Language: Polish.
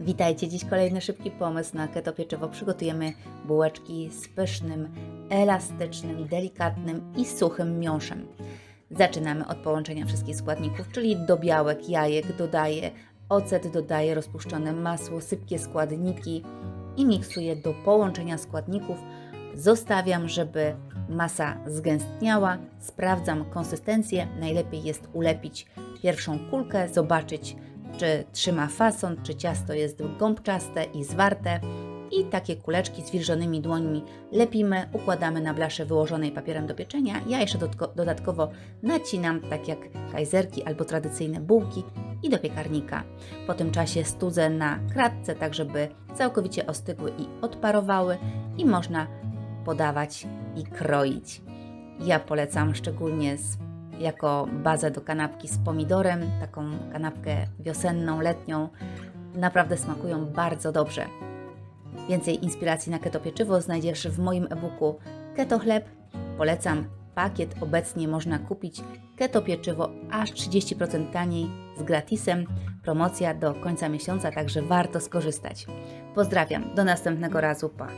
Witajcie, dziś kolejny szybki pomysł na keto pieczywo. Przygotujemy bułeczki z pysznym, elastycznym, delikatnym i suchym miąższem. Zaczynamy od połączenia wszystkich składników, czyli do białek, jajek dodaję ocet, dodaję rozpuszczone masło, sypkie składniki i miksuję do połączenia składników. Zostawiam, żeby masa zgęstniała. Sprawdzam konsystencję. Najlepiej jest ulepić pierwszą kulkę, zobaczyć, czy trzyma fason, czy ciasto jest gąbczaste i zwarte. I takie kuleczki z wilżonymi dłońmi lepimy, układamy na blasze wyłożonej papierem do pieczenia. Ja jeszcze dodatkowo nacinam, tak jak kajzerki albo tradycyjne bułki i do piekarnika. Po tym czasie studzę na kratce, tak żeby całkowicie ostygły i odparowały i można podawać i kroić. Ja polecam szczególnie z, jako bazę do kanapki z pomidorem, taką kanapkę wiosenną, letnią. Naprawdę smakują bardzo dobrze. Więcej inspiracji na keto pieczywo znajdziesz w moim e-booku Keto Chleb. Polecam pakiet. Obecnie można kupić keto pieczywo aż 30% taniej z gratisem. Promocja do końca miesiąca, także warto skorzystać. Pozdrawiam. Do następnego razu. Pa.